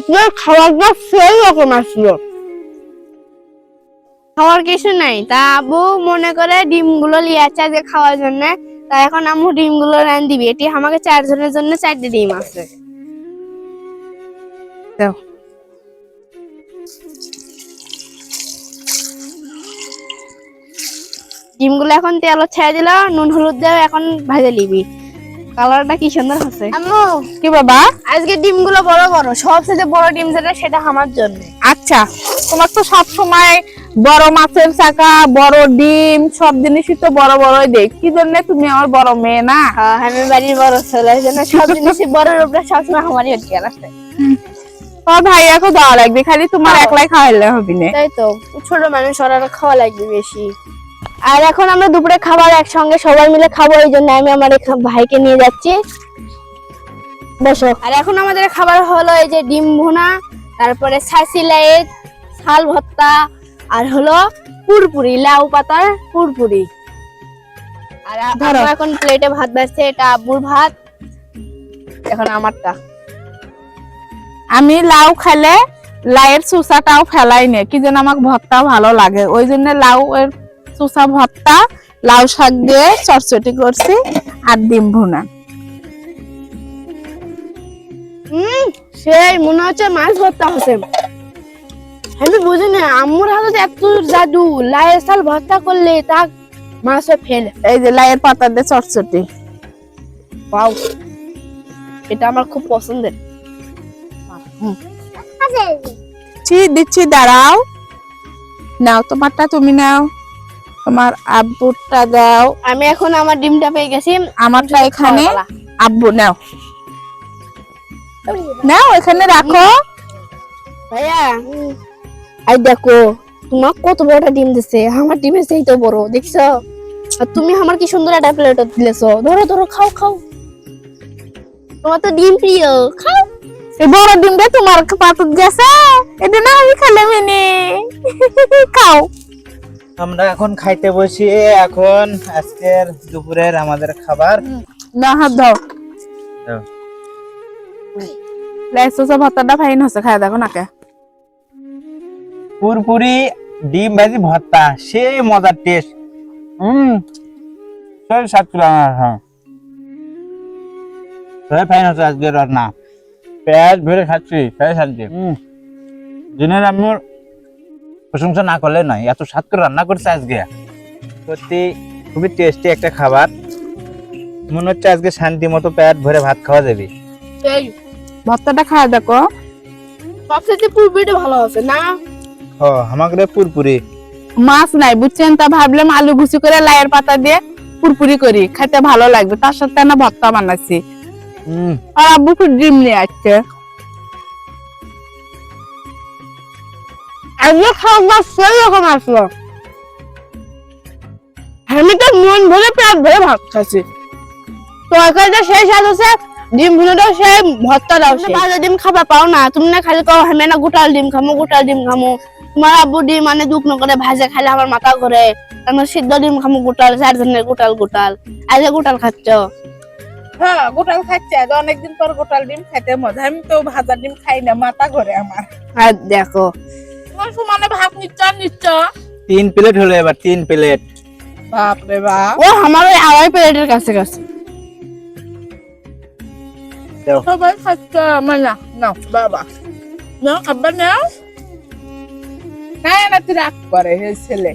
আপনার খাবারটা সেই রকম আসলো। খাওয়ার কিছু নাই। তা আবু মনে করে ডিমগুলো আছে আজকে খাওয়ার জন্য। তা এখন আম্মু ডিমগুলো রান দিবি। এটি আমাকে চারজনের জন্য চারটে ডিম আছে। ডিমগুলো এখন তেল ছেড়ে দিল নুন হলুদ দিয়ে এখন ভাজে নিবি। কালারটা কি সুন্দর হচ্ছে? আম্মু কি বাবা? আজকে ডিমগুলো বড় বড় সবচেয়ে বড় ডিম যেটা সেটা আমার জন্য। আচ্ছা তোমার তো সব সময় বড় মাছের চাকা বড় ডিম সব জিনিসই তো বড় বড়ই দেখ। কি জন্য তুমি আমার বড় মেয়ে না? হ্যাঁ আমি বাড়ির বড় ছেলে সব জিনিসই বড় উপরে সবসময় আমারই অধিকার আছে তোমার ভাইয়াকে দেওয়া লাগবে খালি তোমার। একলাই খাওয়াইলে হবে না। তাই তো ছোট মানুষ ওরা খাওয়া লাগবে বেশি। আর এখন আমরা দুপুরে খাবার একসঙ্গে সবাই মিলে খাব এই জন্য আমি আমার ভাইকে নিয়ে যাচ্ছি। বসো। আর এখন আমাদের খাবার হলো এই যে ডিম ভুনা তারপরে ছাসি লাইট শাল ভর্তা আর হলো পুরপুরি লাউ পাতার পুরপুরি। আর ধরো। এখন প্লেটে ভাত বাড়ছে এটা আব্বুর ভাত এখন আমারটা। আমি লাউ খেলে লাউয়ের চুষাটাও ফেলাই নে কি যেন আমার ভর্তা ভালো লাগে। ওই জন্য লাউ এর চুষা ভর্তা লাউ শাক দিয়ে চটচটি করছি আর ডিম ভুনা। হুম সেই মনে হচ্ছে মাছ ভর্তা হচ্ছে। আমি বুঝি না আম্মুর হাতে এত জাদু লাইয়ের সাল ভর্তা করলে তা মাছ ফেল। এই যে লাউয়ের পাতা দিয়ে চটচটি। পাও এটা আমার খুব পছন্দের। দিচ্ছি দাঁড়াও। নাও তোমারটা তুমি নাও। তোমার আব্বুরটা দাও। আমি এখন আমার ডিমটা পেয়ে গেছি। আমারটা এখানে আব্বু নাও। নাও এখানে রাখো। ভাইয়া আই দেখো তোমার কত বড় ডিম দিছে। আমার ডিমের সেই তো বড় দেখছ? আর তুমি আমার কি সুন্দর একটা প্লেট দিলেছো। ধরো ধরো খাও খাও। তোমার তো ডিম প্রিয় খাও। এই বড় ডিমটা তোমার পাতত গেছে এটা না আমি খেলে মিনি। খাও। আমরা এখন খাইতে বসি। এখন আজকের দুপুরের আমাদের খাবার। না হাত দাও। লাইসোসা ভাতটা ফাইন হচ্ছে খাই দেখো নাকে পুরপুরি ডিম ভাজি ভর্তা সে মজার টেস্ট হুম স্বাদ ছিল আমার হ্যাঁ সেই ফাইন হচ্ছে আজকের রান্না। পেঁয়াজ ভরে খাচ্ছি স্বাদ দিয়ে হুম দিনের আম্মুর প্রশংসা না করলে নয় এত স্বাদ করে রান্না করছে আজকে। সত্যি খুবই টেস্টি একটা খাবার। মনে হচ্ছে আজকে শান্তি মতো পেট ভরে ভাত খাওয়া যাবে। সেই ভর্তাটা খাই দেখো সবচেয়ে পুরপুরিটা ভালো আছে না? ও আমাকে পুরপুরি। মাছ নাই বুঝছেন তা? ভাবলাম আলু ভুসি করে লাইয়ের পাতা দিয়ে পুরপুরি করি খাইতে ভালো লাগবে। তার সাথে না ভর্তা বানাচ্ছি। হুম আর আব্বু খুব ডিম নিয়ে আসছে। আজকে খাবার সেই রকম আসলো আমি তো মন ভরে পেট ভরে ভাত খাচ্ছি তরকারিটা স্বাদ আছে ডিম ভুনাটাও সেই ভর্তাটাও সেই ভাজা ডিম খাবার পাও না তুমি না খালি কও আমি না গোটাল ডিম খামো গোটাল ডিম খামো তোমার আব্বু ডিম মানে দুঃখ ন করে ভাজা খাইলে আমার মাথা ঘুরে আমার সিদ্ধ ডিম খামো গোটাল চারজনের গোটাল গোটাল। আজকে গোটাল খাচ্ছ হ্যাঁ গোটাল খাচ্ছে আজ অনেকদিন পর গোটাল ডিম খাইতে মজা আমি তো ভাজা ডিম খাই না মাথা ঘরে আমার আর দেখো। তোমার সমানে ভাত নিচ্ছ নিচ্ছ। তিন প্লেট হলো এবার তিন প্লেট। বাপরে বাপ। ও আমার ওই আড়াই প্লেটের কাছে কাছে। সবাই খাচ্ছে আমার না নাও বাবা। নাও আব্বা নাও। না না তুই রাগ করে হে ছেলে।